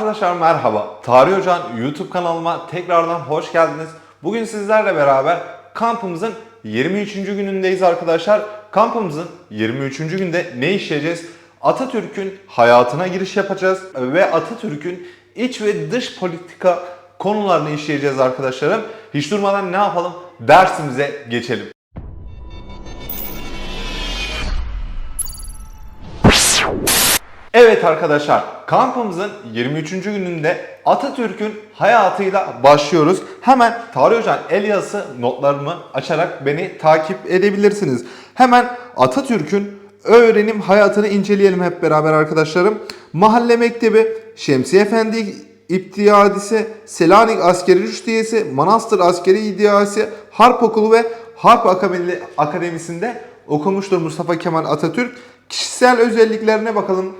Arkadaşlar merhaba. Tarih Hoca'nın YouTube kanalıma tekrardan hoş geldiniz. Bugün sizlerle beraber kampımızın 23. günündeyiz arkadaşlar. Kampımızın 23. günde ne işleyeceğiz? Atatürk'ün hayatına giriş yapacağız ve Atatürk'ün iç ve dış politika konularını işleyeceğiz arkadaşlarım. Hiç durmadan ne yapalım? Dersimize geçelim. Evet arkadaşlar, kampımızın 23. gününde Atatürk'ün hayatıyla başlıyoruz. Hemen Tarih Hoca'nın el yazısı notlarımı açarak beni takip edebilirsiniz. Hemen Atatürk'ün öğrenim hayatını inceleyelim hep beraber arkadaşlarım. Mahalle Mektebi, Şemsiye Efendi İptiyadisi, Selanik Askeri Rüştiyesi, Manastır Askeri İdiyası, Harp Okulu ve Harp Akademi- Akademisi'nde okumuştur Mustafa Kemal Atatürk. Kişisel özelliklerine bakalım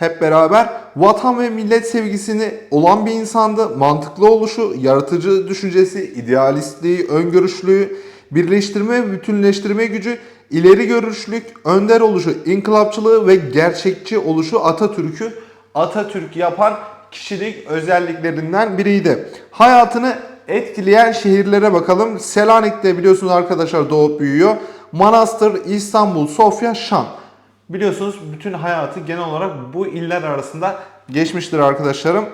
hep beraber. Vatan ve millet sevgisini olan bir insandı. Mantıklı oluşu, yaratıcı düşüncesi, idealistliği, öngörüşlüğü, birleştirme ve bütünleştirme gücü, ileri görüşlük, önder oluşu, inkılapçılığı ve gerçekçi oluşu Atatürk'ü Atatürk yapan kişilik özelliklerinden biriydi. Hayatını etkileyen şehirlere bakalım. Selanik'te biliyorsunuz arkadaşlar doğup büyüyor. Manastır, İstanbul, Sofya, Şam. Biliyorsunuz bütün hayatı genel olarak bu iller arasında geçmiştir arkadaşlarım.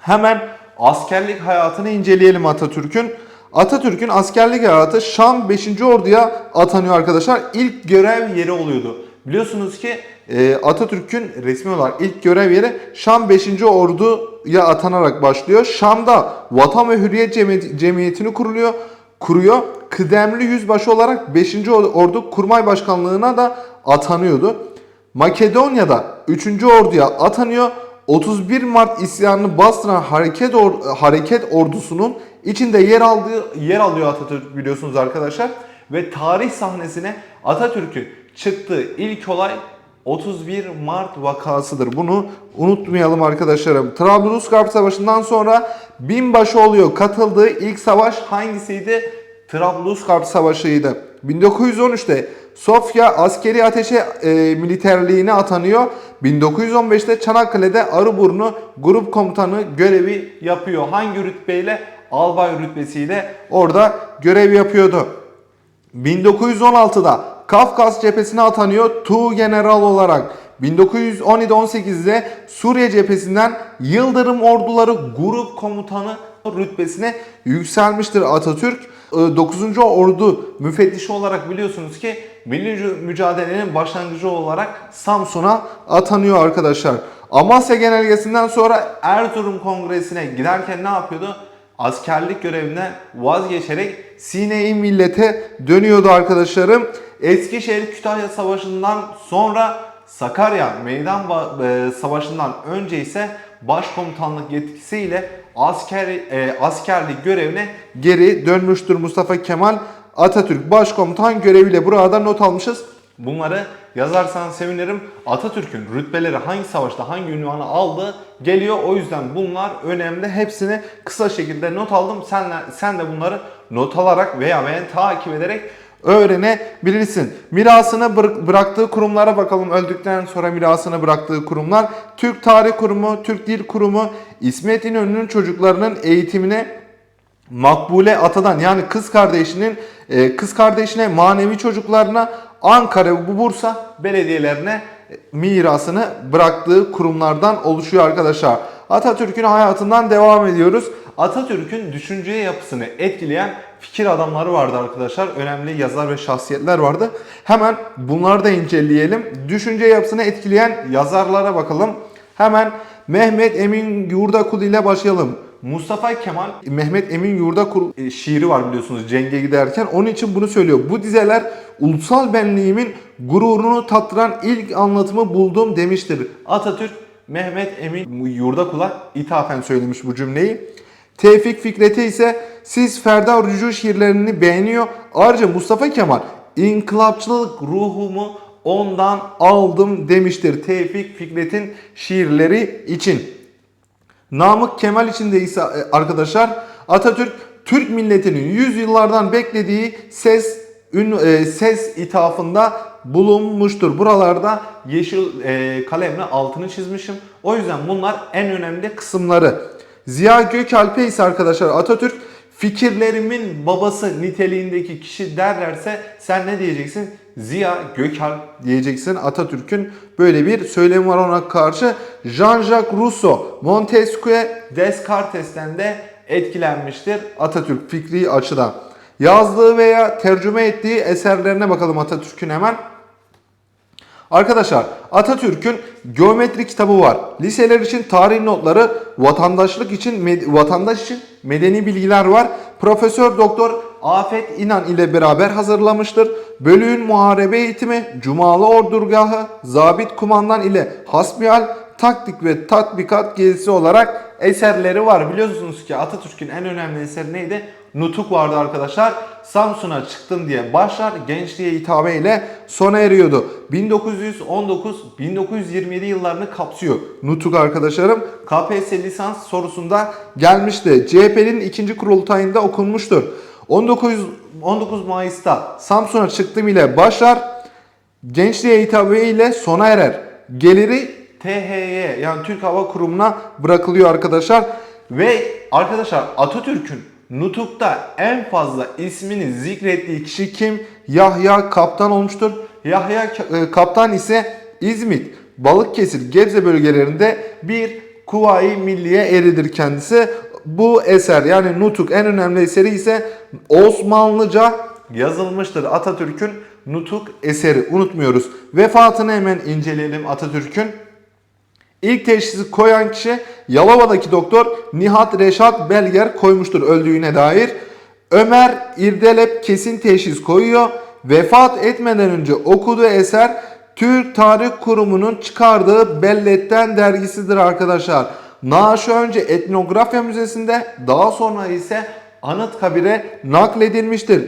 Hemen askerlik hayatını inceleyelim Atatürk'ün. Atatürk'ün askerlik hayatı Şam 5. Ordu'ya atanıyor arkadaşlar. İlk görev yeri oluyordu. Biliyorsunuz ki e, Atatürk'ün resmi olarak ilk görev yeri Şam 5. Ordu'ya atanarak başlıyor. Şam'da Vatan ve Hürriyet Cemiyeti- Cemiyeti'ni kuruluyor, kuruyor. Kıdemli yüzbaşı olarak 5. Ordu Kurmay Başkanlığı'na da atanıyordu. Makedonya'da 3. Ordu'ya atanıyor. 31 Mart isyanını bastıran hareket or- hareket ordusunun içinde yer aldığı yer alıyor Atatürk biliyorsunuz arkadaşlar ve tarih sahnesine Atatürk'ün çıktığı ilk olay 31 Mart vakasıdır. Bunu unutmayalım arkadaşlarım. Trablusgarp Savaşı'ndan sonra binbaşı oluyor. Katıldığı ilk savaş hangisiydi? Trablusgarp Savaşı'ydı. 1913'te Sofya askeri ateşe e, militerliğine atanıyor. 1915'te Çanakkale'de Arıburnu grup komutanı görevi yapıyor. Hangi rütbeyle? Albay rütbesiyle orada görev yapıyordu. 1916'da Kafkas cephesine atanıyor Tu General olarak. 1917-18'de Suriye cephesinden Yıldırım Orduları Grup Komutanı rütbesine yükselmiştir Atatürk. 9. Ordu müfettişi olarak biliyorsunuz ki milli mücadelenin başlangıcı olarak Samsun'a atanıyor arkadaşlar. Amasya Genelgesi'nden sonra Erzurum Kongresi'ne giderken ne yapıyordu? Askerlik görevinden vazgeçerek Sine-i Millet'e dönüyordu arkadaşlarım. Eskişehir Kütahya Savaşı'ndan sonra Sakarya Meydan e, Savaşı'ndan önce ise başkomutanlık yetkisiyle asker e, askerlik görevine geri dönmüştür Mustafa Kemal Atatürk başkomutan göreviyle burada not almışız. Bunları yazarsan sevinirim. Atatürk'ün rütbeleri hangi savaşta hangi ünvanı aldığı geliyor. O yüzden bunlar önemli. Hepsini kısa şekilde not aldım. Sen, sen de bunları not alarak veya beni takip ederek öğrenebilirsin. Mirasını bırak- bıraktığı kurumlara bakalım. Öldükten sonra mirasını bıraktığı kurumlar. Türk Tarih Kurumu, Türk Dil Kurumu, İsmet İnönü'nün çocuklarının eğitimine Makbule Atadan yani kız kardeşinin e, kız kardeşine manevi çocuklarına Ankara ve bu Bursa belediyelerine e, mirasını bıraktığı kurumlardan oluşuyor arkadaşlar. Atatürk'ün hayatından devam ediyoruz. Atatürk'ün düşünce yapısını etkileyen fikir adamları vardı arkadaşlar. Önemli yazar ve şahsiyetler vardı. Hemen bunları da inceleyelim. Düşünce yapısını etkileyen yazarlara bakalım. Hemen Mehmet Emin Yurdakul ile başlayalım. Mustafa Kemal Mehmet Emin Yurdakul e, şiiri var biliyorsunuz cenge giderken. Onun için bunu söylüyor. Bu dizeler ulusal benliğimin gururunu tattıran ilk anlatımı buldum demiştir. Atatürk Mehmet Emin Yurdakul'a ithafen söylemiş bu cümleyi. Tevfik Fikret'e ise siz Ferda Rücu şiirlerini beğeniyor. Ayrıca Mustafa Kemal inkılapçılık ruhumu ondan aldım demiştir Tevfik Fikret'in şiirleri için. Namık Kemal için de ise arkadaşlar Atatürk Türk milletinin yüzyıllardan beklediği ses ün, e, ses ithafında bulunmuştur. Buralarda yeşil e, kalemle altını çizmişim. O yüzden bunlar en önemli kısımları. Ziya Gökalp'e ise arkadaşlar Atatürk fikirlerimin babası niteliğindeki kişi derlerse sen ne diyeceksin? Ziya Gökalp diyeceksin. Atatürk'ün böyle bir söylemi var ona karşı. Jean-Jacques Rousseau, Montesquieu, Descartes'ten de etkilenmiştir Atatürk fikri açıdan. Yazdığı veya tercüme ettiği eserlerine bakalım Atatürk'ün hemen. Arkadaşlar Atatürk'ün geometri kitabı var. Liseler için tarih notları, vatandaşlık için vatandaş için medeni bilgiler var. Profesör Doktor Afet İnan ile beraber hazırlamıştır. Bölüğün muharebe eğitimi, Cumalı Ordurgahı, Zabit Kumandan ile hasbihal, taktik ve tatbikat gezisi olarak eserleri var. Biliyorsunuz ki Atatürk'ün en önemli eseri neydi? Nutuk vardı arkadaşlar. Samsun'a çıktım diye başlar gençliğe hitabe ile sona eriyordu. 1919-1927 yıllarını kapsıyor. Nutuk arkadaşlarım KPSS lisans sorusunda gelmişti. CHP'nin ikinci kurultayında okunmuştur. 19, 19 Mayıs'ta Samsun'a çıktım ile başlar gençliğe hitabe ile sona erer. Geliri THY yani Türk Hava Kurumu'na bırakılıyor arkadaşlar. Ve arkadaşlar Atatürk'ün Nutuk'ta en fazla ismini zikrettiği kişi kim? Yahya Kaptan olmuştur. Yahya e, Kaptan ise İzmit, Balıkesir, Gebze bölgelerinde bir Kuvayi Milliye eridir kendisi. Bu eser yani Nutuk en önemli eseri ise Osmanlıca yazılmıştır. Atatürk'ün Nutuk eseri unutmuyoruz. Vefatını hemen inceleyelim Atatürk'ün. İlk teşhisi koyan kişi Yalova'daki doktor Nihat Reşat Belger koymuştur öldüğüne dair. Ömer İrdelep kesin teşhis koyuyor. Vefat etmeden önce okuduğu eser Türk Tarih Kurumu'nun çıkardığı Bellet'ten dergisidir arkadaşlar. Naaşı önce Etnografya Müzesi'nde daha sonra ise Anıtkabir'e nakledilmiştir.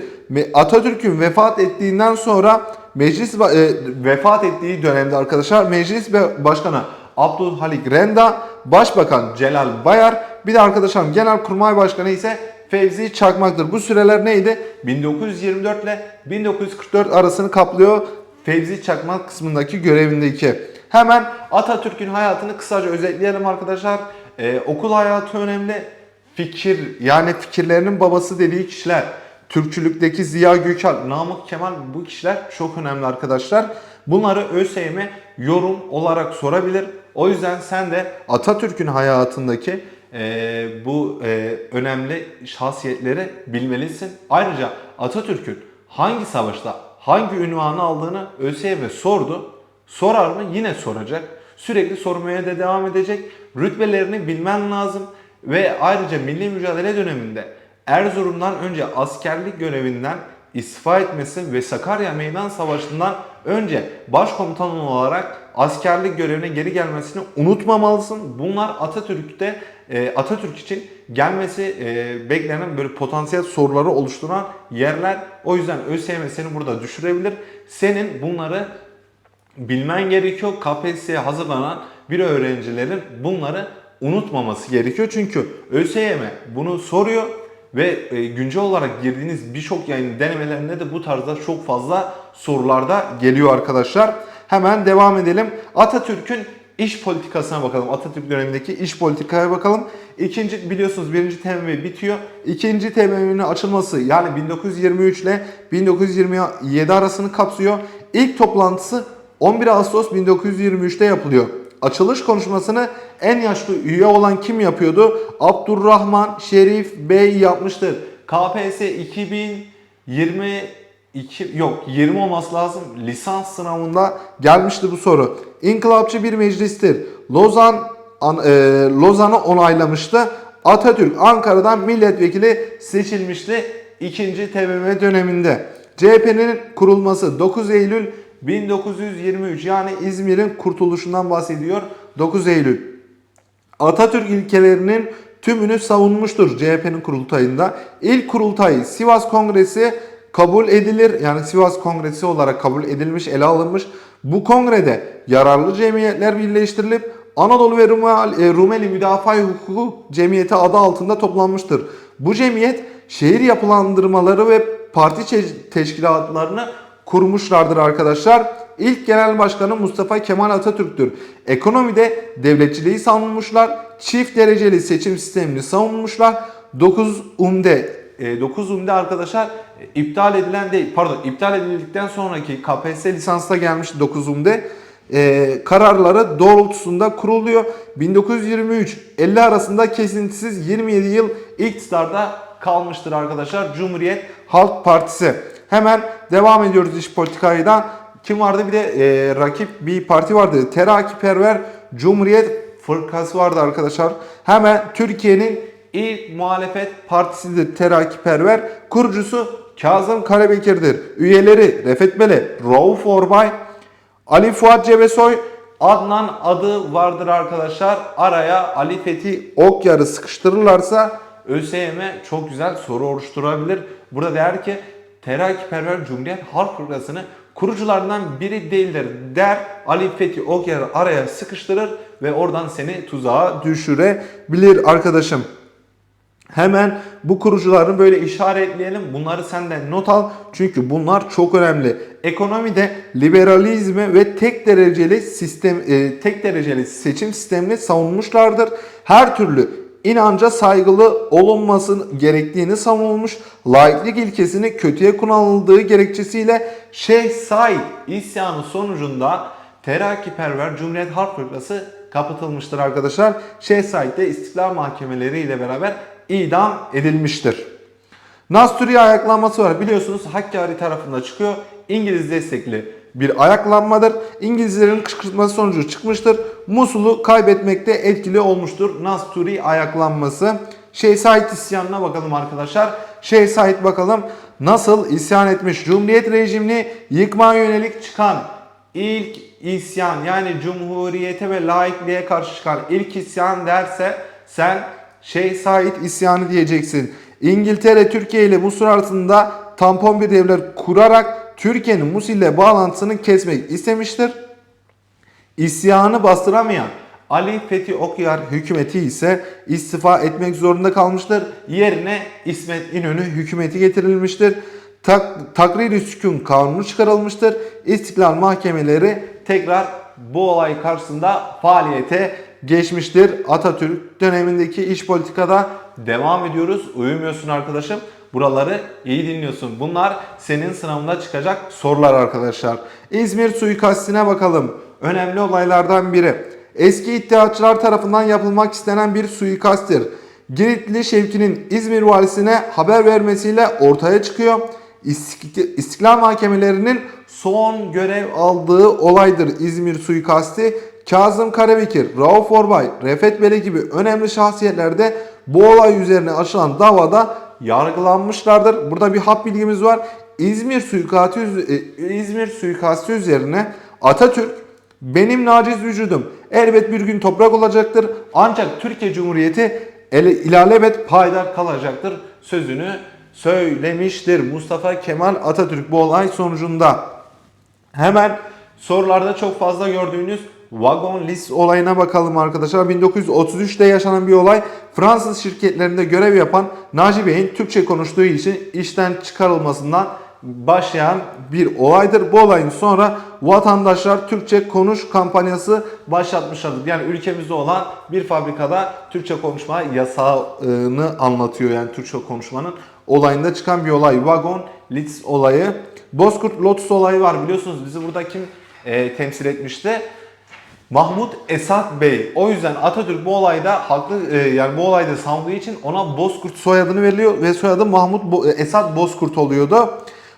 Atatürk'ün vefat ettiğinden sonra meclis e, vefat ettiği dönemde arkadaşlar meclis başkanı Abdülhalik Renda, Başbakan Celal Bayar, bir de arkadaşlarım Genelkurmay Başkanı ise Fevzi Çakmak'tır. Bu süreler neydi? 1924 ile 1944 arasını kaplıyor Fevzi Çakmak kısmındaki görevindeki. Hemen Atatürk'ün hayatını kısaca özetleyelim arkadaşlar. Ee, okul hayatı önemli. Fikir yani fikirlerinin babası dediği kişiler. Türkçülükteki Ziya Gökalp, Namık Kemal bu kişiler çok önemli arkadaşlar. Bunları ÖSYM yorum olarak sorabilir. O yüzden sen de Atatürk'ün hayatındaki e, bu e, önemli şahsiyetleri bilmelisin. Ayrıca Atatürk'ün hangi savaşta hangi ünvanı aldığını ÖSYM sordu. Sorar mı? Yine soracak. Sürekli sormaya da devam edecek. Rütbelerini bilmen lazım. Ve ayrıca milli mücadele döneminde Erzurum'dan önce askerlik görevinden istifa etmesi ve Sakarya Meydan Savaşı'ndan önce başkomutan olarak askerlik görevine geri gelmesini unutmamalısın. Bunlar Atatürk'te e, Atatürk için gelmesi e, beklenen böyle potansiyel soruları oluşturan yerler. O yüzden ÖSYM seni burada düşürebilir. Senin bunları bilmen gerekiyor. KPSS'ye hazırlanan bir öğrencilerin bunları unutmaması gerekiyor. Çünkü ÖSYM bunu soruyor ve e, güncel olarak girdiğiniz birçok yayın denemelerinde de bu tarzda çok fazla sorularda geliyor arkadaşlar. Hemen devam edelim. Atatürk'ün iş politikasına bakalım. Atatürk dönemindeki iş politikaya bakalım. İkinci biliyorsunuz birinci TMV bitiyor. İkinci TMV'nin açılması yani 1923 ile 1927 arasını kapsıyor. İlk toplantısı 11 Ağustos 1923'te yapılıyor. Açılış konuşmasını en yaşlı üye olan kim yapıyordu? Abdurrahman Şerif Bey yapmıştır. KPSS 2022 yok 20 olması lazım. Lisans sınavında gelmişti bu soru. İnkılapçı bir meclistir. Lozan an- e, Lozan'ı onaylamıştı. Atatürk Ankara'dan milletvekili seçilmişti 2. TBMM döneminde. CHP'nin kurulması 9 Eylül 1923 yani İzmir'in kurtuluşundan bahsediyor 9 Eylül. Atatürk ilkelerinin tümünü savunmuştur CHP'nin kurultayında. İlk kurultay Sivas Kongresi kabul edilir. Yani Sivas Kongresi olarak kabul edilmiş, ele alınmış. Bu kongrede yararlı cemiyetler birleştirilip Anadolu ve Rumeli, e, Müdafaa Hukuku Cemiyeti adı altında toplanmıştır. Bu cemiyet şehir yapılandırmaları ve parti teşkilatlarını kurmuşlardır arkadaşlar. İlk genel başkanı Mustafa Kemal Atatürk'tür. Ekonomide devletçiliği savunmuşlar. Çift dereceli seçim sistemini savunmuşlar. 9 umde 9 umde arkadaşlar e, iptal edilen değil pardon iptal edildikten sonraki KPSS lisansla gelmiş 9 umde e, kararları doğrultusunda kuruluyor. 1923-50 arasında kesintisiz 27 yıl iktidarda kalmıştır arkadaşlar Cumhuriyet Halk Partisi. Hemen devam ediyoruz iş politikayla. Kim vardı bir de e, rakip bir parti vardı. Terakkiperver Cumhuriyet Fırkası vardı arkadaşlar. Hemen Türkiye'nin ilk muhalefet partisidir Terakkiperver. Kurucusu Kazım Karabekir'dir. Üyeleri Refet Bele, Rauf Orbay, Ali Fuat Cebesoy, Adnan adı vardır arkadaşlar. Araya Ali Fethi Okyar'ı sıkıştırırlarsa ÖSYM çok güzel soru oluşturabilir. Burada der ki Terakkiperver Cumhuriyet Halk Fırkası'nı kurucularından biri değildir der. Ali Fethi Okyar'ı araya sıkıştırır ve oradan seni tuzağa düşürebilir arkadaşım. Hemen bu kurucularını böyle işaretleyelim. Bunları senden not al. Çünkü bunlar çok önemli. Ekonomide liberalizmi ve tek dereceli sistem e, tek dereceli seçim sistemini savunmuşlardır. Her türlü inanca saygılı olunması gerektiğini savunmuş. Laiklik ilkesini kötüye kullanıldığı gerekçesiyle Şeyh Said isyanı sonucunda Terakkiperver Cumhuriyet Halk Fırkası kapatılmıştır arkadaşlar. Şeyh Said de istiklal mahkemeleri ile beraber idam edilmiştir. Nasturi ayaklanması var. Biliyorsunuz Hakkari tarafında çıkıyor. İngiliz destekli bir ayaklanmadır. İngilizlerin kışkırtması sonucu çıkmıştır. Musul'u kaybetmekte etkili olmuştur. Nasturi ayaklanması. Şeyh Said isyanına bakalım arkadaşlar. Şeyh Said bakalım nasıl isyan etmiş. Cumhuriyet rejimini yıkmaya yönelik çıkan ilk isyan yani cumhuriyete ve laikliğe karşı çıkan ilk isyan derse sen Şeyh Said isyanı diyeceksin. İngiltere Türkiye ile Musul arasında tampon bir devlet kurarak Türkiye'nin Musul ile bağlantısını kesmek istemiştir. İsyanı bastıramayan Ali Fethi Okyar hükümeti ise istifa etmek zorunda kalmıştır. Yerine İsmet İnönü hükümeti getirilmiştir. Tak, takrir-i sükun kanunu çıkarılmıştır. İstiklal mahkemeleri tekrar bu olay karşısında faaliyete geçmiştir. Atatürk dönemindeki iş politikada devam ediyoruz. Uyumuyorsun arkadaşım. Buraları iyi dinliyorsun. Bunlar senin sınavında çıkacak sorular arkadaşlar. İzmir suikastine bakalım. Önemli olaylardan biri. Eski iddiaçılar tarafından yapılmak istenen bir suikasttir. Giritli Şevki'nin İzmir valisine haber vermesiyle ortaya çıkıyor. İstik- İstiklal mahkemelerinin son görev aldığı olaydır İzmir suikasti. Kazım Karabekir, Rauf Orbay, Refet Bele gibi önemli şahsiyetler de bu olay üzerine açılan davada yargılanmışlardır. Burada bir hap bilgimiz var. İzmir suikastı, e, İzmir suikastı üzerine Atatürk benim naciz vücudum elbet bir gün toprak olacaktır. Ancak Türkiye Cumhuriyeti ele, ilelebet payidar kalacaktır sözünü söylemiştir. Mustafa Kemal Atatürk bu olay sonucunda. Hemen sorularda çok fazla gördüğünüz Wagon List olayına bakalım arkadaşlar. 1933'te yaşanan bir olay. Fransız şirketlerinde görev yapan Naci Bey'in Türkçe konuştuğu için işten çıkarılmasından başlayan bir olaydır. Bu olayın sonra vatandaşlar Türkçe konuş kampanyası başlatmışlardır. Yani ülkemizde olan bir fabrikada Türkçe konuşma yasağını anlatıyor. Yani Türkçe konuşmanın olayında çıkan bir olay. Wagon Litz olayı. Bozkurt Lotus olayı var biliyorsunuz bizi burada kim e, temsil etmişti? Mahmut Esat Bey. O yüzden Atatürk bu olayda haklı e, yani bu olayda savunduğu için ona Bozkurt soyadını veriliyor ve soyadı Mahmut Bo- e, Esat Bozkurt oluyordu.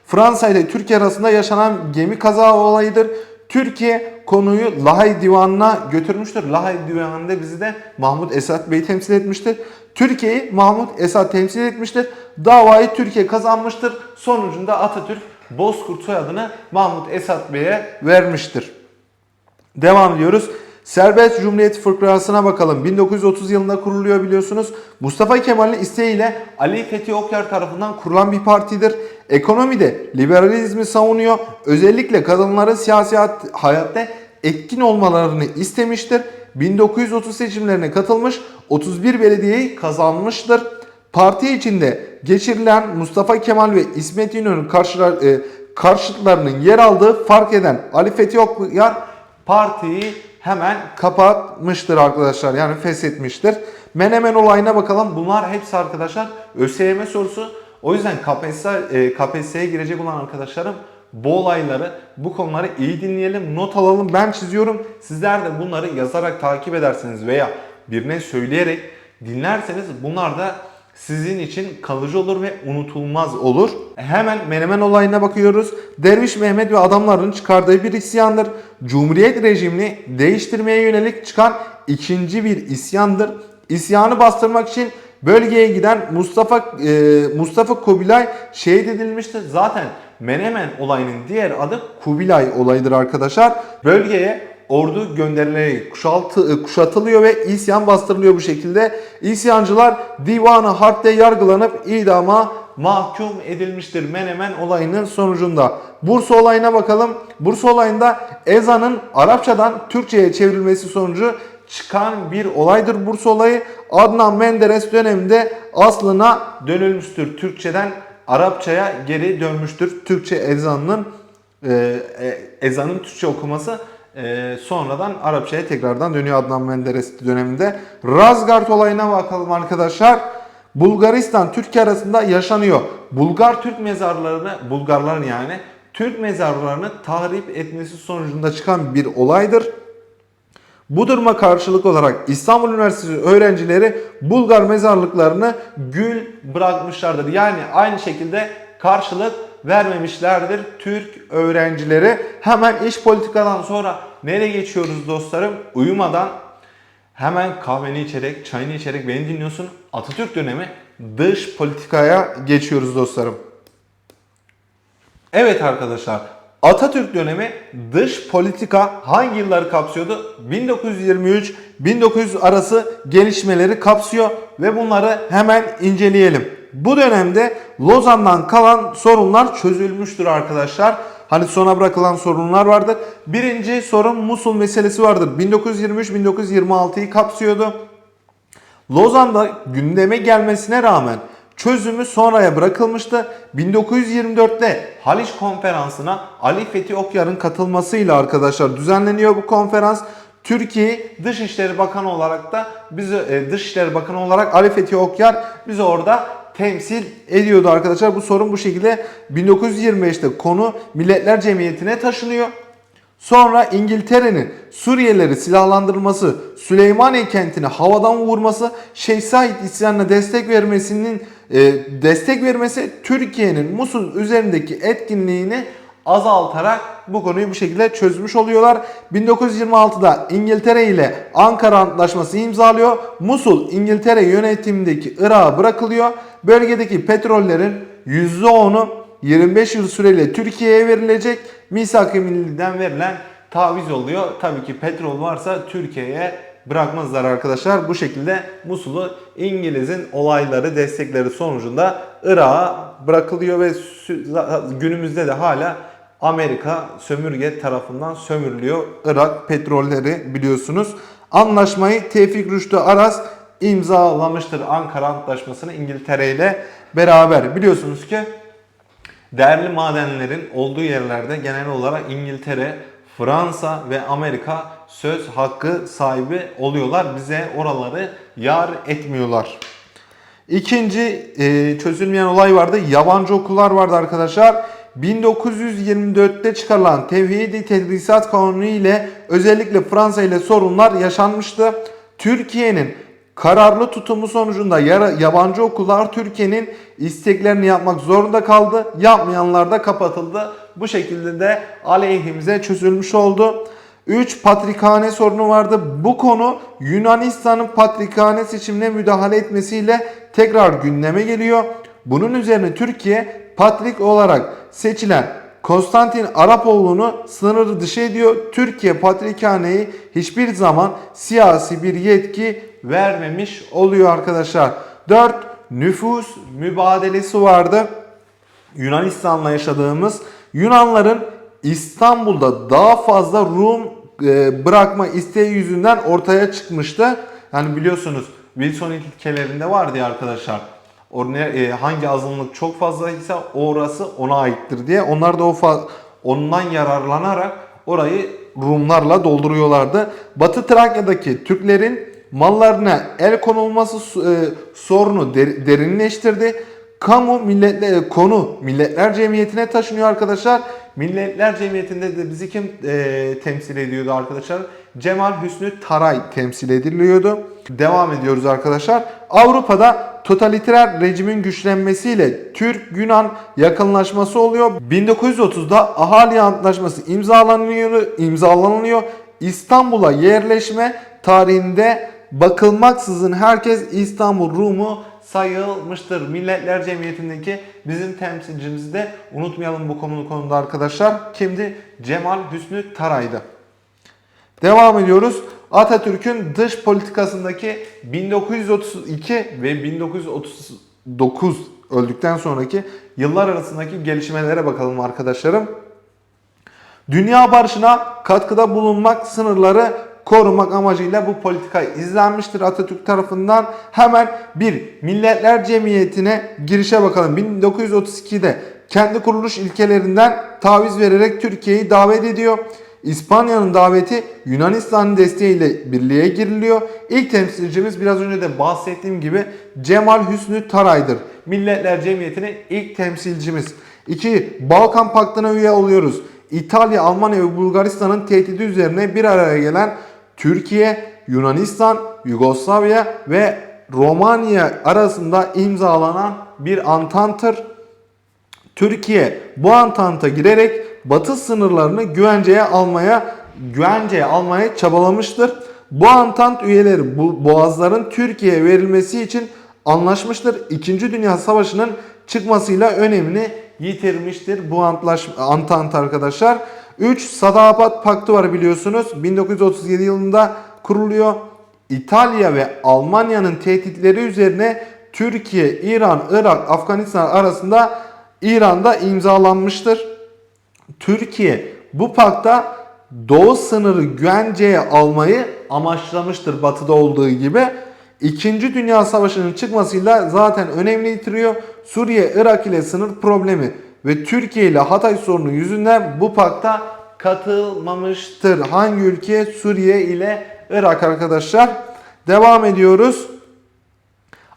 Fransa ile Türkiye arasında yaşanan gemi kaza olayıdır. Türkiye konuyu Lahay Divanı'na götürmüştür. Lahay Divanı'nda bizi de Mahmut Esat Bey temsil etmiştir. Türkiye'yi Mahmut Esat temsil etmiştir. Davayı Türkiye kazanmıştır. Sonucunda Atatürk Bozkurt soyadını Mahmut Esat Bey'e vermiştir. Devam ediyoruz. Serbest Cumhuriyet Fırkası'na bakalım. 1930 yılında kuruluyor biliyorsunuz. Mustafa Kemal'in isteğiyle Ali Fethi Okyar tarafından kurulan bir partidir. Ekonomide liberalizmi savunuyor. Özellikle kadınların siyasi hayatta etkin olmalarını istemiştir. 1930 seçimlerine katılmış, 31 belediyeyi kazanmıştır. Parti içinde geçirilen Mustafa Kemal ve İsmet İnönü karşılar, e, karşıtlarının yer aldığı fark eden Ali Fethi Okyar partiyi hemen kapatmıştır arkadaşlar. Yani feshetmiştir. Menemen olayına bakalım. Bunlar hepsi arkadaşlar ÖSYM sorusu. O yüzden KPSS, e, KPSS'ye girecek olan arkadaşlarım bu olayları, bu konuları iyi dinleyelim, not alalım. Ben çiziyorum. Sizler de bunları yazarak takip ederseniz veya birine söyleyerek dinlerseniz bunlar da sizin için kalıcı olur ve unutulmaz olur. Hemen Menemen olayına bakıyoruz. Derviş Mehmet ve adamların çıkardığı bir isyandır. Cumhuriyet rejimini değiştirmeye yönelik çıkan ikinci bir isyandır. İsyanı bastırmak için bölgeye giden Mustafa e, Mustafa Kubilay şehit edilmiştir. Zaten Menemen olayının diğer adı Kubilay olayıdır arkadaşlar. Bölgeye ordu gönderilerek kuşaltı, e, kuşatılıyor ve isyan bastırılıyor bu şekilde. İsyancılar Divan-ı Harp'te yargılanıp idama mahkum edilmiştir Menemen olayının sonucunda. Bursa olayına bakalım. Bursa olayında ezanın Arapçadan Türkçe'ye çevrilmesi sonucu çıkan bir olaydır Bursa olayı. Adnan Menderes döneminde aslına dönülmüştür. Türkçeden Arapçaya geri dönmüştür. Türkçe ezanının e, e, ezanın Türkçe okuması e, sonradan Arapçaya tekrardan dönüyor Adnan Menderes döneminde. Razgard olayına bakalım arkadaşlar. Bulgaristan Türkiye arasında yaşanıyor. Bulgar Türk mezarlarını, Bulgarların yani Türk mezarlarını tahrip etmesi sonucunda çıkan bir olaydır. Bu duruma karşılık olarak İstanbul Üniversitesi öğrencileri Bulgar mezarlıklarını gül bırakmışlardır. Yani aynı şekilde karşılık vermemişlerdir Türk öğrencileri. Hemen iş politikadan sonra nereye geçiyoruz dostlarım? Uyumadan hemen kahveni içerek, çayını içerek beni dinliyorsun. Atatürk dönemi dış politikaya geçiyoruz dostlarım. Evet arkadaşlar Atatürk dönemi dış politika hangi yılları kapsıyordu? 1923-1900 arası gelişmeleri kapsıyor ve bunları hemen inceleyelim. Bu dönemde Lozan'dan kalan sorunlar çözülmüştür arkadaşlar. Hani sona bırakılan sorunlar vardır. Birinci sorun Musul meselesi vardır. 1923-1926'yı kapsıyordu. Lozan'da gündeme gelmesine rağmen çözümü sonraya bırakılmıştı. 1924'te Haliç Konferansı'na Ali Fethi Okyar'ın katılmasıyla arkadaşlar düzenleniyor bu konferans. Türkiye Dışişleri Bakanı olarak da bizi e, Dışişleri Bakanı olarak Ali Fethi Okyar bizi orada temsil ediyordu arkadaşlar. Bu sorun bu şekilde 1925'te konu Milletler Cemiyeti'ne taşınıyor. Sonra İngiltere'nin Suriyelileri silahlandırılması, Süleymaniye kentini havadan vurması, Şeyh Said isyanına destek vermesinin e, destek vermesi Türkiye'nin Musul üzerindeki etkinliğini azaltarak bu konuyu bu şekilde çözmüş oluyorlar. 1926'da İngiltere ile Ankara Antlaşması imzalıyor. Musul İngiltere yönetimindeki Irak'a bırakılıyor. Bölgedeki petrollerin %10'u 25 yıl süreyle Türkiye'ye verilecek. Misak-ı Milli'den verilen taviz oluyor. Tabii ki petrol varsa Türkiye'ye bırakmazlar arkadaşlar. Bu şekilde Musul'u İngiliz'in olayları, destekleri sonucunda Irak'a bırakılıyor ve günümüzde de hala Amerika sömürge tarafından sömürülüyor. Irak petrolleri biliyorsunuz. Anlaşmayı Tevfik Rüştü Aras imzalamıştır Ankara Antlaşması'nı İngiltere ile beraber. Biliyorsunuz ki değerli madenlerin olduğu yerlerde genel olarak İngiltere, Fransa ve Amerika söz hakkı sahibi oluyorlar. Bize oraları yar etmiyorlar. İkinci e, çözülmeyen olay vardı. Yabancı okullar vardı arkadaşlar. 1924'te çıkarılan Tevhidi Tedrisat Kanunu ile özellikle Fransa ile sorunlar yaşanmıştı. Türkiye'nin kararlı tutumu sonucunda yabancı okullar Türkiye'nin isteklerini yapmak zorunda kaldı. Yapmayanlar da kapatıldı. Bu şekilde de aleyhimize çözülmüş oldu. 3 patrikhane sorunu vardı. Bu konu Yunanistan'ın patrikhane seçimine müdahale etmesiyle tekrar gündeme geliyor. Bunun üzerine Türkiye patrik olarak seçilen Konstantin Arapoğlu'nu sınırı dışı ediyor. Türkiye Patrikhane'yi hiçbir zaman siyasi bir yetki vermemiş oluyor arkadaşlar. 4. Nüfus mübadelesi vardı. Yunanistan'la yaşadığımız Yunanların İstanbul'da daha fazla Rum e, bırakma isteği yüzünden ortaya çıkmıştı. Yani biliyorsunuz Wilson ilkelerinde vardı ya arkadaşlar. O ne, e, hangi azınlık çok fazlaysa orası ona aittir diye. Onlar da o fa- ondan yararlanarak orayı Rumlarla dolduruyorlardı. Batı Trakya'daki Türklerin mallarına el konulması e, sorunu der- derinleştirdi. Kamu milletle, konu Milletler Cemiyeti'ne taşınıyor arkadaşlar. Milletler Cemiyeti'nde de bizi kim e, temsil ediyordu arkadaşlar? Cemal Hüsnü Taray temsil ediliyordu. Devam ediyoruz arkadaşlar. Avrupa'da totaliter rejimin güçlenmesiyle Türk-Yunan yakınlaşması oluyor. 1930'da Ahali Antlaşması imzalanıyor, imzalanıyor. İstanbul'a yerleşme tarihinde bakılmaksızın herkes İstanbul Rumu sayılmıştır. Milletler Cemiyeti'ndeki bizim temsilcimizi de unutmayalım bu konu konuda arkadaşlar. Kimdi? Cemal Hüsnü Taray'dı. Devam ediyoruz. Atatürk'ün dış politikasındaki 1932 ve 1939 öldükten sonraki yıllar arasındaki gelişmelere bakalım arkadaşlarım. Dünya barışına katkıda bulunmak, sınırları korumak amacıyla bu politika izlenmiştir Atatürk tarafından. Hemen bir Milletler Cemiyeti'ne girişe bakalım. 1932'de kendi kuruluş ilkelerinden taviz vererek Türkiye'yi davet ediyor. İspanya'nın daveti Yunanistan'ın desteğiyle birliğe giriliyor. İlk temsilcimiz biraz önce de bahsettiğim gibi Cemal Hüsnü Taray'dır. Milletler Cemiyeti'ne ilk temsilcimiz. 2. Balkan Paktı'na üye oluyoruz. İtalya, Almanya ve Bulgaristan'ın tehdidi üzerine bir araya gelen Türkiye, Yunanistan, Yugoslavya ve Romanya arasında imzalanan bir antantır. Türkiye bu antanta girerek batı sınırlarını güvenceye almaya güvenceye almaya çabalamıştır. Bu antant üyeleri bu boğazların Türkiye'ye verilmesi için anlaşmıştır. İkinci Dünya Savaşı'nın çıkmasıyla önemini yitirmiştir bu antlaş, antant arkadaşlar. 3 Sadabat Paktı var biliyorsunuz. 1937 yılında kuruluyor. İtalya ve Almanya'nın tehditleri üzerine Türkiye, İran, Irak, Afganistan arasında İran'da imzalanmıştır. Türkiye bu pakta doğu sınırı güvenceye almayı amaçlamıştır batıda olduğu gibi. İkinci Dünya Savaşı'nın çıkmasıyla zaten önemli yitiriyor. Suriye, Irak ile sınır problemi ve Türkiye ile Hatay sorunu yüzünden bu pakta katılmamıştır. Hangi ülke? Suriye ile Irak arkadaşlar. Devam ediyoruz.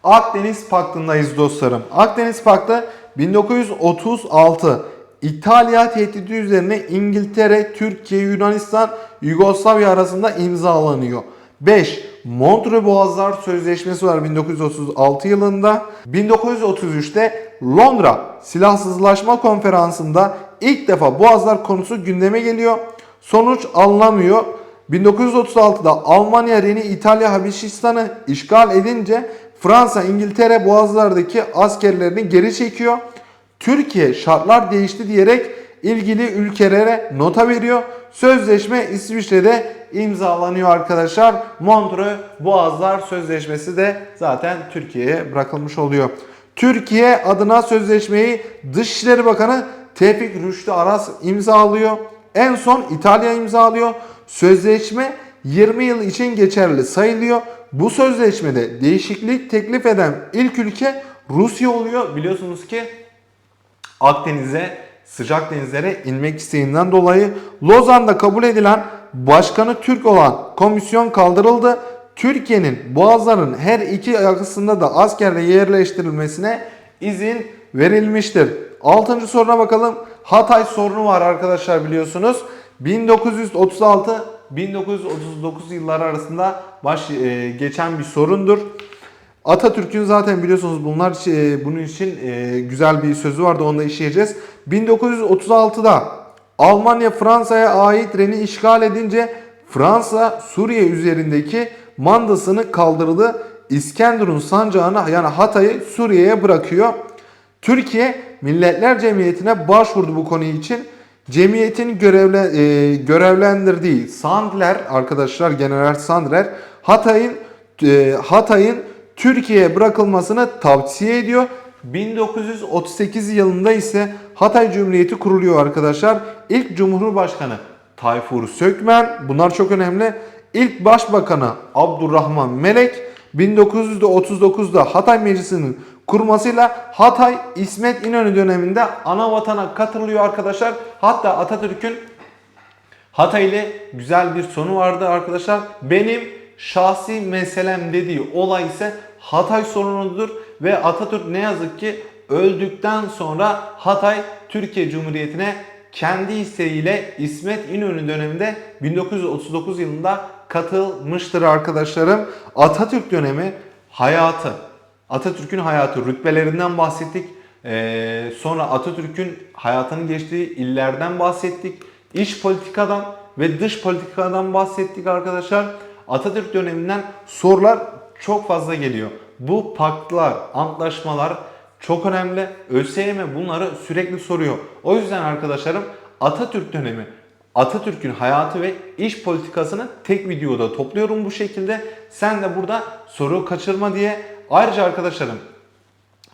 Akdeniz Paktı'ndayız dostlarım. Akdeniz Paktı 1936 İtalya tehdidi üzerine İngiltere, Türkiye, Yunanistan, Yugoslavya arasında imzalanıyor. 5. Montreux Boğazlar Sözleşmesi var 1936 yılında. 1933'te Londra Silahsızlaşma Konferansı'nda ilk defa Boğazlar konusu gündeme geliyor. Sonuç alınamıyor. 1936'da Almanya Reni İtalya Habeşistan'ı işgal edince Fransa İngiltere Boğazlar'daki askerlerini geri çekiyor. Türkiye şartlar değişti diyerek ilgili ülkelere nota veriyor. Sözleşme İsviçre'de imzalanıyor arkadaşlar. Montreux Boğazlar Sözleşmesi de zaten Türkiye'ye bırakılmış oluyor. Türkiye adına sözleşmeyi Dışişleri Bakanı Tevfik Rüştü Aras imzalıyor. En son İtalya imzalıyor. Sözleşme 20 yıl için geçerli sayılıyor. Bu sözleşmede değişiklik teklif eden ilk ülke Rusya oluyor. Biliyorsunuz ki Akdeniz'e, sıcak denizlere inmek isteğinden dolayı Lozan'da kabul edilen başkanı Türk olan komisyon kaldırıldı. Türkiye'nin boğazların her iki yakasında da askerle yerleştirilmesine izin verilmiştir. Altıncı soruna bakalım. Hatay sorunu var arkadaşlar biliyorsunuz. 1936 1939 yılları arasında baş e, geçen bir sorundur. Atatürk'ün zaten biliyorsunuz bunlar e, bunun için e, güzel bir sözü vardı onu da işleyeceğiz. 1936'da Almanya Fransa'ya ait Ren'i işgal edince Fransa Suriye üzerindeki mandasını kaldırdı. İskenderun sancağını yani Hatay'ı Suriye'ye bırakıyor. Türkiye Milletler Cemiyeti'ne başvurdu bu konu için. Cemiyetin görevle, e, görevlendirdiği Sandler arkadaşlar General Sandler Hatay'ın e, Hatay'ın Türkiye'ye bırakılmasını tavsiye ediyor. 1938 yılında ise Hatay Cumhuriyeti kuruluyor arkadaşlar. İlk Cumhurbaşkanı Tayfur Sökmen. Bunlar çok önemli. İlk Başbakanı Abdurrahman Melek. 1939'da Hatay Meclisi'nin kurmasıyla Hatay İsmet İnönü döneminde ana vatana katılıyor arkadaşlar. Hatta Atatürk'ün Hatay ile güzel bir sonu vardı arkadaşlar. Benim şahsi meselem dediği olay ise Hatay sorunudur ve Atatürk ne yazık ki öldükten sonra Hatay Türkiye Cumhuriyeti'ne kendi isteğiyle İsmet İnönü döneminde 1939 yılında katılmıştır arkadaşlarım. Atatürk dönemi hayatı, Atatürk'ün hayatı rütbelerinden bahsettik. Ee, sonra Atatürk'ün hayatının geçtiği illerden bahsettik. İç politikadan ve dış politikadan bahsettik arkadaşlar. Atatürk döneminden sorular çok fazla geliyor. Bu paktlar, antlaşmalar çok önemli. ÖSYM bunları sürekli soruyor. O yüzden arkadaşlarım Atatürk dönemi Atatürk'ün hayatı ve iş politikasını tek videoda topluyorum bu şekilde. Sen de burada soru kaçırma diye. Ayrıca arkadaşlarım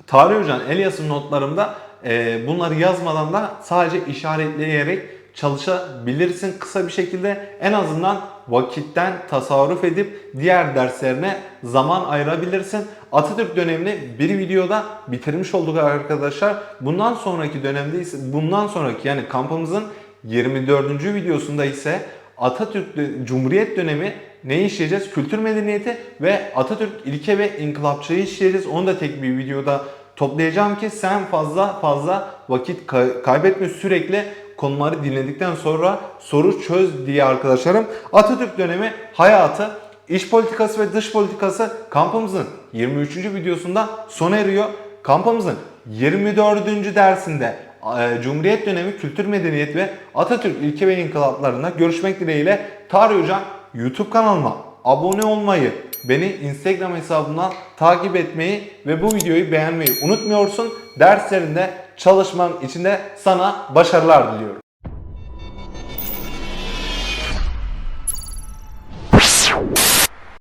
Tarih Hocan Elias'ın notlarımda e, bunları yazmadan da sadece işaretleyerek çalışabilirsin kısa bir şekilde. En azından vakitten tasarruf edip diğer derslerine zaman ayırabilirsin. Atatürk dönemini bir videoda bitirmiş olduk arkadaşlar. Bundan sonraki dönemde ise bundan sonraki yani kampımızın 24. videosunda ise Atatürk Cumhuriyet dönemi ne işleyeceğiz? Kültür medeniyeti ve Atatürk ilke ve inkılapçıyı işleyeceğiz. Onu da tek bir videoda toplayacağım ki sen fazla fazla vakit kay- kaybetme sürekli konuları dinledikten sonra soru çöz diye arkadaşlarım. Atatürk dönemi hayatı, iç politikası ve dış politikası kampımızın 23. videosunda sona eriyor. Kampımızın 24. dersinde e, Cumhuriyet dönemi kültür medeniyet ve Atatürk ilke ve inkılaplarında görüşmek dileğiyle Tarih Hocam YouTube kanalıma abone olmayı, beni Instagram hesabından takip etmeyi ve bu videoyu beğenmeyi unutmuyorsun. Derslerinde çalışman için de sana başarılar diliyorum.